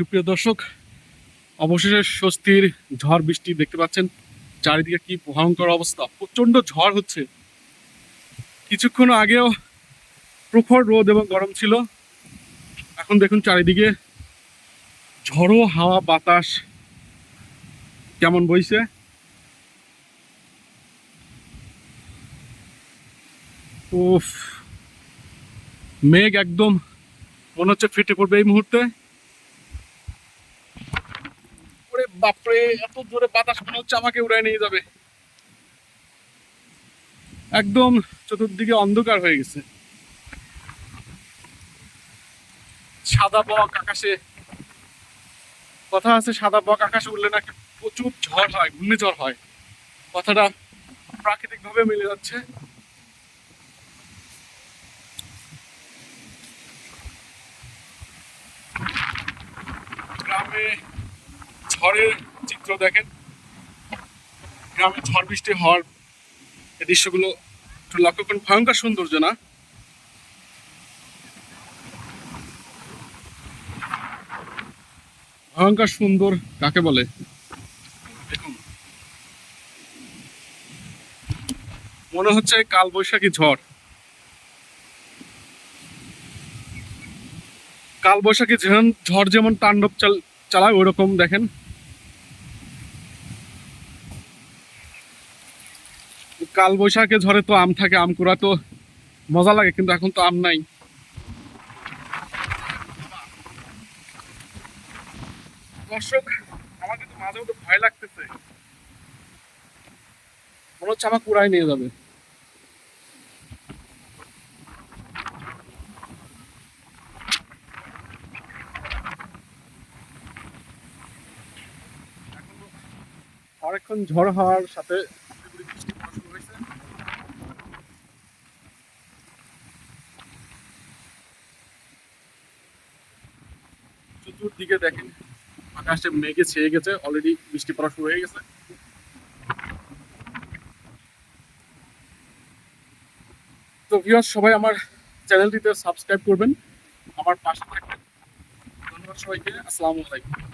সুপ্রিয় দর্শক, অবশেষে স্বস্তির ঝড় বৃষ্টি দেখতে পাচ্ছেন। চারিদিকে কি ভয়ঙ্কর অবস্থা প্রচণ্ড ঝড় হচ্ছে। কিছুক্ষণ আগেও প্রখর রোদ এবং গরম ছিল। এখন দেখুন চারিদিকে ঝড়ো হাওয়া, বাতাস কেমন বইছে। উফ, মেঘ একদম মনে হচ্ছে ফেটে পড়বে এই মুহূর্তে। বাপরে, এত জোরে বাতাস মনে হচ্ছে আমাকে উড়ায় নিয়ে যাবে। একদম চতুর্দিকে অন্ধকার হয়ে গেছে। সাদা বক আকাশে। কথা আছে, সাদা বক আকাশে উঠলে নাকি প্রচুর ঝড় হয়, ঘূর্ণিঝড় হয়। কথাটা প্রাকৃতিক ভাবে মিলে যাচ্ছে। গ্রামে ঝড়ের চিত্র দেখেন। গ্রামে ঝড় বৃষ্টি হওয়ার এই দৃশ্যগুলো একটু লক্ষ্য করুন। ভয়ঙ্কর সৌন্দর্য না? ভয়ঙ্কর সুন্দর কাকে বলে? দেখুন। মনে হচ্ছে কাল বৈশাখী ঝড়। কাল বৈশাখী যেমন ঝড় যেমন তাণ্ডব চাল, চালায় ওই রকম দেখেন। কাল বৈশাখে ঝড়ে তো আম থাকে, আম কুড়া তো মজা লাগে, কিন্তু এখন তো আম নাই। দর্শক মাঝে মধ্যে ভয় লাগতেছে। মনে হচ্ছে আমার কুড়াই নিয়ে যাবে। অনেকক্ষণ ঝড় হওয়ার সাথে বৃষ্টি পড়া শুরু হয়েছে চতুর্দিকে দেখেন, আকাশে মেঘে ছেয়ে গেছে অলরেডি বৃষ্টি পড়া শুরু হয়ে গেছে। তো ভিউয়ার্স সবাই আমার চ্যানেলটিতে সাবস্ক্রাইব করবেন, আমার পাশে থাকবেন। ধন্যবাদ সবাইকে, আসসালামু আলাইকুম।